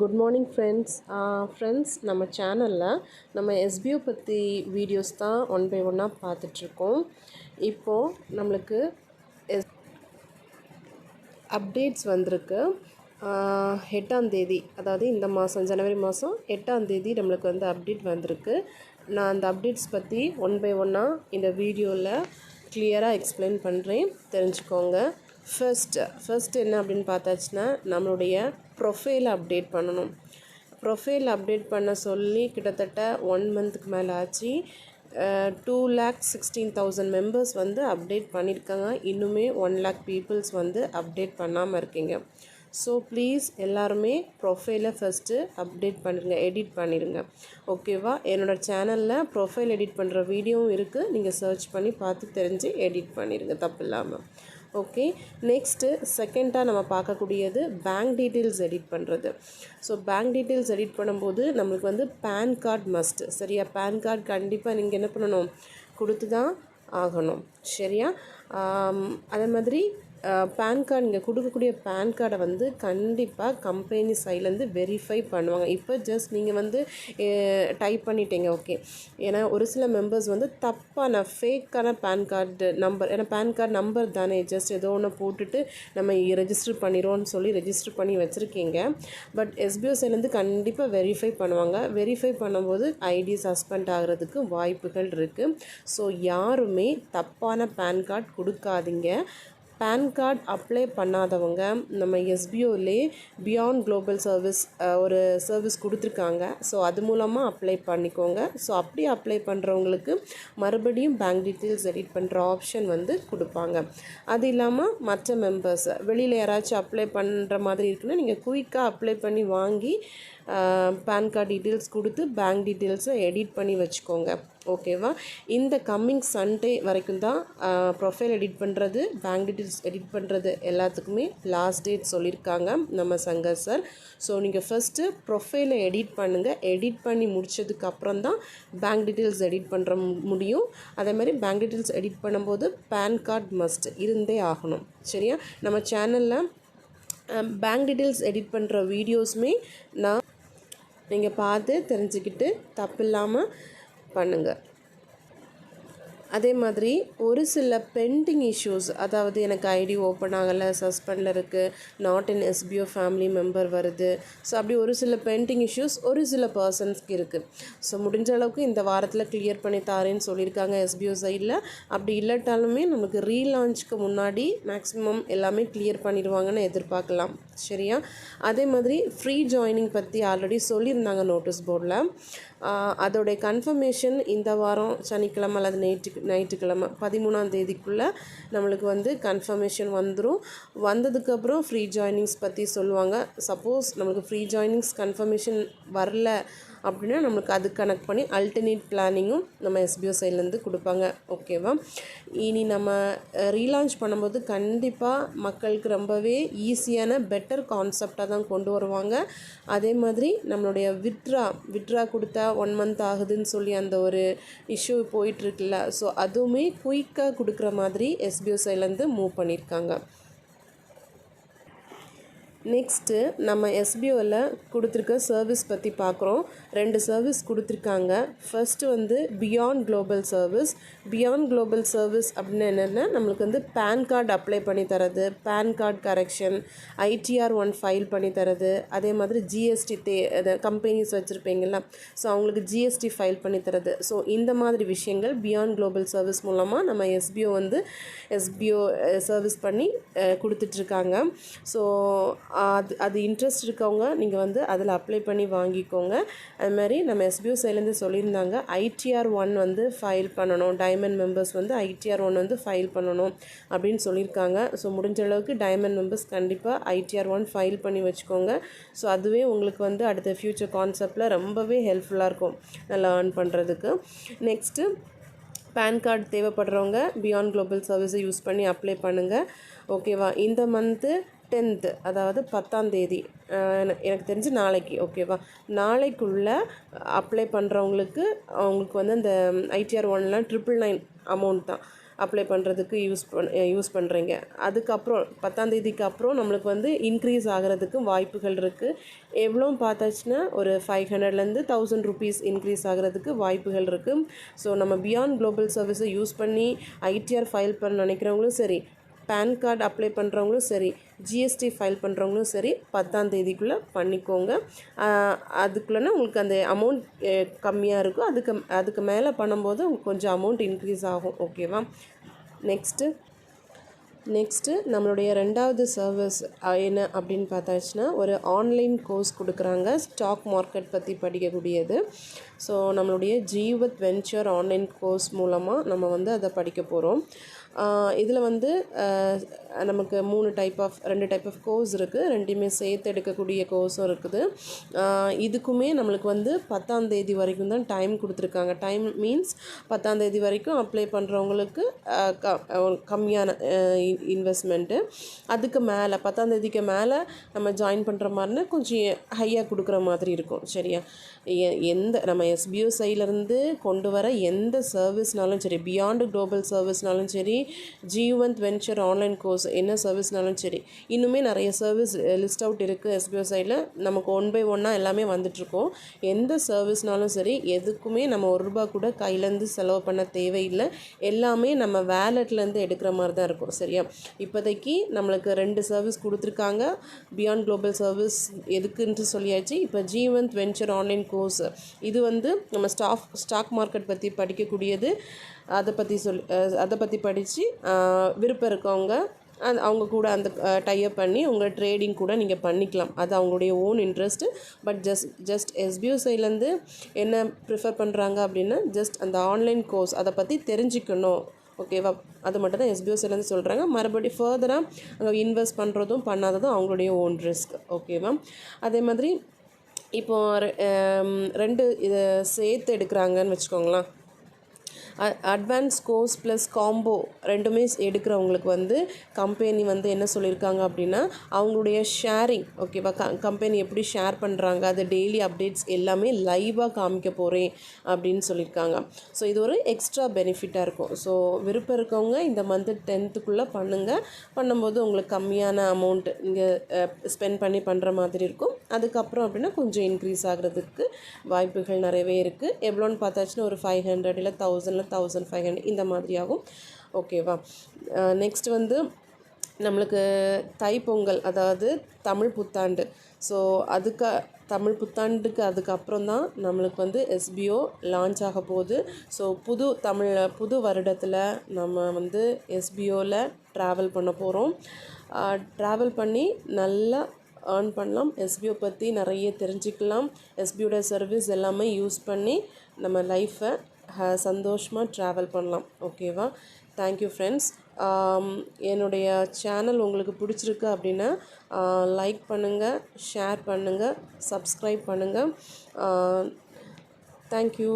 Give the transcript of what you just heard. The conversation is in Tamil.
Good morning friends. ஃப்ரெண்ட்ஸ் நம்ம சேனலில் நம்ம எஸ்பிஓ பற்றி வீடியோஸ் தான் ஒன் பை ஒன்னாக பார்த்துட்ருக்கோம். இப்போது நம்மளுக்கு எஸ் அப்டேட்ஸ் வந்திருக்கு. எட்டாம் தேதி அதாவது இந்த மாதம் ஜனவரி மாதம் எட்டாம் தேதி நம்மளுக்கு வந்து அப்டேட் வந்திருக்கு. நான் அந்த அப்டேட்ஸ் பற்றி ஒன் பை ஒன்னாக இந்த வீடியோவில் கிளியராக எக்ஸ்பிளைன் பண்ணுறேன் தெரிஞ்சுக்கோங்க. ஃபர்ஸ்ட்டு ஃபர்ஸ்ட் என்ன அப்படின்னு பார்த்தாச்சுன்னா நம்மளுடைய ப்ரொஃபைலை அப்டேட் பண்ணணும். ப்ரொஃபைல் அப்டேட் பண்ண சொல்லி கிட்டத்தட்ட ஒன் மந்த்துக்கு மேலே ஆச்சு. Two lakh sixteen thousand members வந்து அப்டேட் பண்ணியிருக்காங்க இன்னுமே ஒன் லேக் பீப்புள்ஸ் வந்து அப்டேட் பண்ணாமல் இருக்கீங்க. ஸோ ப்ளீஸ் எல்லாருமே ப்ரொஃபைலை ஃபஸ்ட்டு அப்டேட் பண்ணிடுங்க எடிட் பண்ணிடுங்க ஓகேவா என்னோடய சேனலில் ப்ரொஃபைல் எடிட் பண்ணுற வீடியோவும் இருக்குது நீங்கள் சர்ச் பண்ணி பார்த்து தெரிஞ்சு எடிட் பண்ணிடுங்க தப்பு இல்லாமல் ஓகே நெக்ஸ்ட்டு செகண்டாக நம்ம பார்க்கக்கூடியது பேங்க் டீட்டெயில்ஸ் எடிட் பண்ணுறது ஸோ பேங்க் டீட்டெயில்ஸ் எடிட் பண்ணும்போது நம்மளுக்கு வந்து பேன் கார்டு மஸ்ட்டு சரியா? பேன் கார்டு கண்டிப்பாக நீங்கள் என்ன பண்ணணும்? கொடுத்து தான் ஆகணும். சரியா? அதே மாதிரி பேன் கார்டு நீங்கள் கொடுக்கக்கூடிய பேன் கார்டை வந்து கண்டிப்பாக கம்பெனி சைட்லேருந்து வெரிஃபை பண்ணுவாங்க. இப்போ ஜஸ்ட் நீங்கள் வந்து டைப் பண்ணிட்டீங்க ஓகே ஏன்னா ஒரு சில மெம்பர்ஸ் வந்து தப்பான ஃபேக்கான பேன் கார்டு நம்பர் ஏன்னா பேன் கார்டு நம்பர் தானே ஜஸ்ட் ஏதோ ஒன்று போட்டுட்டு நம்ம ரெஜிஸ்டர் பண்ணிடுவோம்னு சொல்லி ரெஜிஸ்டர் பண்ணி வச்சுருக்கீங்க. பட் எஸ்பிஓ சைட்லேருந்து கண்டிப்பாக வெரிஃபை பண்ணுவாங்க. வெரிஃபை பண்ணும்போது ஐடி சஸ்பெண்ட் ஆகிறதுக்கு வாய்ப்புகள் இருக்குது ஸோ யாருமே தப்பான பேன் கார்டு கொடுக்காதீங்க. பேன் கார்டு அப்ளை பண்ணாதவங்க நம்ம எஸ்பிஓலே பியாண்ட் குளோபல் சர்வீஸ் ஒரு சர்வீஸ் கொடுத்துருக்காங்க. ஸோ அது மூலமாக அப்ளை பண்ணிக்கோங்க. ஸோ அப்படி அப்ளை பண்ணுறவங்களுக்கு மறுபடியும் பேங்க் டீட்டெயில்ஸ் எடிட் பண்ணுற ஆப்ஷன் வந்து கொடுப்பாங்க. அது இல்லாமல் மற்ற மெம்பர்ஸ் வெளியில் யாராச்சும் அப்ளை பண்ணுற மாதிரி இருக்குன்னா நீங்கள் குயிக்காக அப்ளை பண்ணி வாங்கி பேன் கார்டு டீட்டெயில்ஸ் கொடுத்து பேங்க் டீட்டெயில்ஸை எடிட் பண்ணி வச்சுக்கோங்க. ஓகேவா இந்த கம்மிங் சண்டே வரைக்கும் தான் ப்ரொஃபைல் எடிட் பண்ணுறது பேங்க் டீட்டெயில்ஸ் எடிட் பண்ணுறது எல்லாத்துக்குமே லாஸ்ட் டேட் சொல்லியிருக்காங்க நம்ம சங்கர் சார் ஸோ நீங்கள் ஃபஸ்ட்டு ப்ரொஃபைலை எடிட் பண்ணுங்கள் எடிட் பண்ணி முடிச்சதுக்கு அப்புறம் தான் பேங்க் டீட்டெயில்ஸ் எடிட் பண்ணுற முடியும். அதே மாதிரி பேங்க் டீட்டெயில்ஸ் எடிட் பண்ணும்போது பேன் கார்டு மஸ்ட் இருந்தே ஆகணும். சரியா? நம்ம சேனலில் பேங்க் டீட்டெயில்ஸ் எடிட் பண்ணுற வீடியோஸுமே நான் நீங்கள் பார்த்து தெரிஞ்சுக்கிட்டு தப்பு இல்லாமல் பண்ணுங்கள் அதே மாதிரி ஒரு சில பெண்டிங் இஷ்யூஸ் அதாவது எனக்கு ஐடி ஓப்பன் ஆகலை சஸ்பெண்டில் இருக்குது not in SPO family member வருது. ஸோ அப்படி ஒரு சில பெண்டிங் இஷ்யூஸ் ஒரு சில பர்சன்ஸ்க்கு இருக்குது ஸோ முடிஞ்ச அளவுக்கு இந்த வாரத்தில் கிளியர் பண்ணி தாரேன்னு சொல்லியிருக்காங்க எஸ்பிஓ சைடில் அப்படி இல்லாட்டாலுமே நமக்கு ரீலான்ச்சுக்கு முன்னாடி மேக்ஸிமம் எல்லாமே கிளியர் பண்ணிடுவாங்கன்னு எதிர்பார்க்கலாம். சரியா? அதே மாதிரி ஃப்ரீ ஜாயினிங் பற்றி ஆல்ரெடி சொல்லியிருந்தாங்க நோட்டீஸ் போர்டில் அதோடைய கன்ஃபர்மேஷன் இந்த வாரம் சனிக்கிழமை அல்லது நைட்டு நைட்டுக்கிழமை பதிமூணாம் தேதிக்குள்ளே நம்மளுக்கு வந்து கன்ஃபர்மேஷன் வந்துடும் வந்ததுக்கப்புறம் ஃப்ரீ ஜாயினிங்ஸ் பற்றி சொல்லுவாங்க. சப்போஸ் நம்மளுக்கு ஃப்ரீ ஜாயினிங்ஸ் கன்ஃபர்மேஷன் வரல அப்படின்னா நம்மளுக்கு அது கனெக்ட் பண்ணி அல்டர்னேட் பிளானிங்கும் நம்ம எஸ்பிஓ சைட்லேருந்து கொடுப்பாங்க. ஓகேவா இனி நம்ம ரீலான்ச் பண்ணும்போது கண்டிப்பாக மக்களுக்கு ரொம்பவே ஈஸியான பெட்டர் கான்செப்டாக தான் கொண்டு வருவாங்க. அதே மாதிரி நம்மளுடைய விட்ரா விட்ரா கொடுத்தா ஒன் மந்த் ஆகுதுன்னு சொல்லி அந்த ஒரு இஷ்யூ போயிட்டுருக்குல்ல ஸோ அதுவுமே குயிக்காக கொடுக்குற மாதிரி எஸ்பிஓ சைட்லேருந்து மூவ் பண்ணியிருக்காங்க. நெக்ஸ்ட்டு நம்ம எஸ்பிஓவில் கொடுத்துருக்க சர்வீஸ் பற்றி பார்க்குறோம் ரெண்டு சர்வீஸ் கொடுத்துருக்காங்க. ஃபர்ஸ்ட்டு வந்து beyond global service beyond global service அப்படின்னு என்னென்னா நம்மளுக்கு வந்து பேன் கார்டு அப்ளை பண்ணி தரது PAN card correction ITR one file பண்ணி தரது அதே மாதிரி ஜிஎஸ்டி தே கம்பெனிஸ் வச்சுருப்பீங்களா ஸோ அவங்களுக்கு ஜிஎஸ்டி ஃபைல் பண்ணி தரது. ஸோ இந்த மாதிரி விஷயங்கள் பியாண்ட் குளோபல் சர்வீஸ் மூலமாக நம்ம எஸ்பிஓ வந்து எஸ்பிஓ சர்வீஸ் பண்ணி கொடுத்துட்ருக்காங்க ஸோ அது அது இன்ட்ரெஸ்ட் இருக்கவங்க நீங்கள் வந்து அதில் அப்ளை பண்ணி வாங்கிக்கோங்க. அது மாதிரி நம்ம எஸ்பிஓ சைட்லேருந்து சொல்லியிருந்தாங்க ஐடிஆர் ஒன் வந்து ஃபைல் பண்ணணும். டைமண்ட் மெம்பர்ஸ் வந்து ஐடிஆர் ஒன் வந்து ஃபைல் பண்ணணும் அப்படின்னு சொல்லியிருக்காங்க. ஸோ முடிஞ்ச அளவுக்கு டைமண்ட் மெம்பர்ஸ் கண்டிப்பாக ஐடிஆர் ஒன் ஃபைல் பண்ணி வச்சுக்கோங்க. ஸோ அதுவே உங்களுக்கு வந்து அடுத்த ஃப்யூச்சர் கான்செப்டில் ரொம்பவே ஹெல்ப்ஃபுல்லாக இருக்கும் நல்லா ஏர்ன் பண்ணுறதுக்கு நெக்ஸ்ட்டு பேன் கார்டு தேவைப்படுறவங்க பியாண்ட் குளோபல் சர்வீஸை யூஸ் பண்ணி அப்ளை பண்ணுங்கள் ஓகேவா இந்த மந்த்து டென்த்து அதாவது பத்தாம் தேதி. எனக்கு தெரிஞ்சு நாளைக்கு ஓகேவா நாளைக்குள்ளே அப்ளை பண்ணுறவங்களுக்கு அவங்களுக்கு வந்து அந்த ஐடிஆர் ஒன்லாம் ட்ரிபிள் நைன் அமௌண்ட் தான் அப்ளை பண்ணுறதுக்கு யூஸ் பண் யூஸ் பண்ணுறீங்க அதுக்கப்புறம் பத்தாந்தேதிக்கு அப்புறம் நம்மளுக்கு வந்து இன்க்ரீஸ் ஆகிறதுக்கு வாய்ப்புகள் இருக்குது எவ்வளோ பார்த்தாச்சுன்னா ஒரு ஃபைவ் ஹண்ட்ரட்லேருந்து தௌசண்ட் ருபீஸ் இன்க்ரீஸ் ஆகிறதுக்கு வாய்ப்புகள் இருக்குது ஸோ நம்ம பியாண்ட் குளோபல் சர்வீஸை யூஸ் பண்ணி ஐடிஆர் ஃபைல் பண்ண நினைக்கிறவங்களும் சரி பேன் கார்டு அப்ளை பண்ணுறவங்களும் சரி ஜிஎஸ்டி ஃபைல் பண்ணுறவங்களும் சரி பத்தாம் தேதிக்குள்ளே பண்ணிக்கோங்க. அதுக்குள்ளேனா உங்களுக்கு அந்த அமௌண்ட் கம்மியாக இருக்கும். அதுக்கு அதுக்கு மேலே பண்ணும்போது உங்களுக்கு கொஞ்சம் அமௌண்ட் இன்க்ரீஸ் ஆகும். ஓகேவா நெக்ஸ்ட்டு நெக்ஸ்ட்டு நம்மளுடைய ரெண்டாவது சர்வீஸ் என்ன அப்படின்னு பார்த்தாச்சுன்னா ஒரு ஆன்லைன் கோர்ஸ் கொடுக்குறாங்க. ஸ்டாக் மார்க்கெட் பற்றி படிக்கக்கூடியது. ஸோ நம்மளுடைய ஜீவத் வெஞ்சர் ஆன்லைன் கோர்ஸ் மூலமாக நம்ம வந்து அதை படிக்க போகிறோம் இதில் வந்து நமக்கு மூணு டைப் ஆஃப் ரெண்டு டைப் ஆஃப் கோர்ஸ் இருக்குது ரெண்டுமே சேர்த்து எடுக்கக்கூடிய கோர்ஸும் இருக்குது. இதுக்குமே நம்மளுக்கு வந்து பத்தாம் தேதி வரைக்கும் தான் டைம் கொடுத்துருக்காங்க. டைம் மீன்ஸ் பத்தாம் தேதி வரைக்கும் அப்ளை பண்ணுறவங்களுக்கு க கம்மியான இன்வெஸ்ட்மெண்ட்டு அதுக்கு மேலே பத்தாம் தேதிக்கு மேலே நம்ம ஜாயின் பண்ணுற மாதிரினா கொஞ்சம் ஹையாக கொடுக்குற மாதிரி இருக்கும். சரியா? எந்த நம்ம எஸ்பிஓ சைட்லேருந்து கொண்டு வர எந்த சர்வீஸ்னாலும் சரி பியாண்டு குளோபல் சர்வீஸ்னாலும் சரி ஜீவந்த் வெஞ்சர் ஆன்லைன் கோர்ஸ் என்ன சர்வீஸ்னாலும் சரி. இன்னுமே நிறைய சர்வீஸ் லிஸ்ட் அவுட் இருக்குது எஸ்பிஓ சைடில் நமக்கு ஒன் பை ஒன்னாக எல்லாமே வந்துட்ருக்கோம் எந்த சர்வீஸ்னாலும் சரி எதுக்குமே நம்ம ஒரு ரூபா கூட கையிலேருந்து செலவு பண்ண தேவையில்லை. எல்லாமே நம்ம வேலெட்லேருந்து எடுக்கிற மாதிரி தான் இருக்கும் சரியா? இப்போதைக்கு நம்மளுக்கு ரெண்டு சர்வீஸ் கொடுத்துருக்காங்க. பியாண்ட் குளோபல் சர்வீஸ் எதுக்குன்ட்டு சொல்லியாச்சு. இப்போ ஜீவந்த் வெஞ்சர் ஆன்லைன் கோர்ஸ் இது வந்து நம்ம ஸ்டாஃப் ஸ்டாக் மார்க்கெட் பற்றி படிக்கக்கூடியது. அதை பற்றி சொல் அதை பற்றி படித்து விருப்பம் இருக்கவங்க அது அவங்க கூட அந்த டைப் பண்ணி உங்கள் ட்ரேடிங் கூட நீங்கள் பண்ணிக்கலாம். அது அவங்களுடைய own interest but just just எஸ்பியூசைலேருந்து சைட்லேருந்து என்ன ப்ரிஃபர் பண்ணுறாங்க அப்படின்னா ஜஸ்ட் அந்த ஆன்லைன் கோர்ஸ் அதை பற்றி தெரிஞ்சுக்கணும். ஓகேவா அது மட்டும் தான் எஸ்பிஓ சைட்லேருந்து சொல்கிறாங்க மறுபடியும் ஃபர்தராக அங்கே இன்வெஸ்ட் பண்ணுறதும் பண்ணாததும் அவங்களுடைய ஓன் ரிஸ்க் ஓகேவா அதே மாதிரி இப்போ ரெண்டு இதை சேர்த்து எடுக்கிறாங்கன்னு வச்சுக்கோங்களேன். அட்வான்ஸ் கோர்ஸ் ப்ளஸ் காம்போ ரெண்டுமே எடுக்கிறவங்களுக்கு வந்து கம்பெனி வந்து என்ன சொல்லியிருக்காங்க அப்படின்னா அவங்களுடைய ஷேரிங் ஓகேவா க கம்பெனி எப்படி ஷேர் பண்ணுறாங்க அது டெய்லி அப்டேட்ஸ் எல்லாமே லைவாக காமிக்க போகிறேன் அப்படின்னு சொல்லியிருக்காங்க. ஸோ இது ஒரு எக்ஸ்ட்ரா பெனிஃபிட்டாக இருக்கும். ஸோ விருப்பம் இருக்கவங்க இந்த மந்த்து டென்த்துக்குள்ளே பண்ணுங்கள் பண்ணும்போது உங்களுக்கு கம்மியான அமௌண்ட் இங்கே ஸ்பெண்ட் பண்ணி பண்ணுற மாதிரி இருக்கும். அதுக்கப்புறம் அப்படின்னா கொஞ்சம் இன்க்ரீஸ் ஆகிறதுக்கு வாய்ப்புகள் நிறையவே இருக்குது எவ்வளோன்னு பார்த்தாச்சுன்னா ஒரு ஃபைவ் ஹண்ட்ரட் இல்லை தௌசண்ட் தௌசண்ட் ஃபைவ் ஹண்ட்ரட் இந்த மாதிரி ஆகும் ஓகேவா நெக்ஸ்ட் வந்து நம்மளுக்கு தைப்பொங்கல் அதாவது தமிழ் புத்தாண்டு. ஸோ அதுக்கு தமிழ் புத்தாண்டுக்கு அதுக்கப்புறம் தான் நம்மளுக்கு வந்து எஸ்பிஓ லான்ச் ஆக போகுது. ஸோ புது தமிழ் புது வருடத்தில் நம்ம வந்து எஸ்பிஓவில் ட்ராவல் பண்ண போகிறோம் ட்ராவல் பண்ணி நல்லா ஏர்ன் பண்ணலாம். எஸ்பிஓ பற்றி நிறைய தெரிஞ்சுக்கலாம். எஸ்பியோட சர்வீஸ் எல்லாமே யூஸ் பண்ணி நம்ம லைஃப்பை சந்தோஷமாக ட்ராவல் பண்ணலாம் ஓகேவா தேங்க்யூ ஃப்ரெண்ட்ஸ் என்னுடைய சேனல் உங்களுக்கு பிடிச்சிருக்கு அப்படின்னா லைக் பண்ணுங்கள் ஷேர் பண்ணுங்கள் சப்ஸ்கிரைப் பண்ணுங்கள் தேங்க்யூ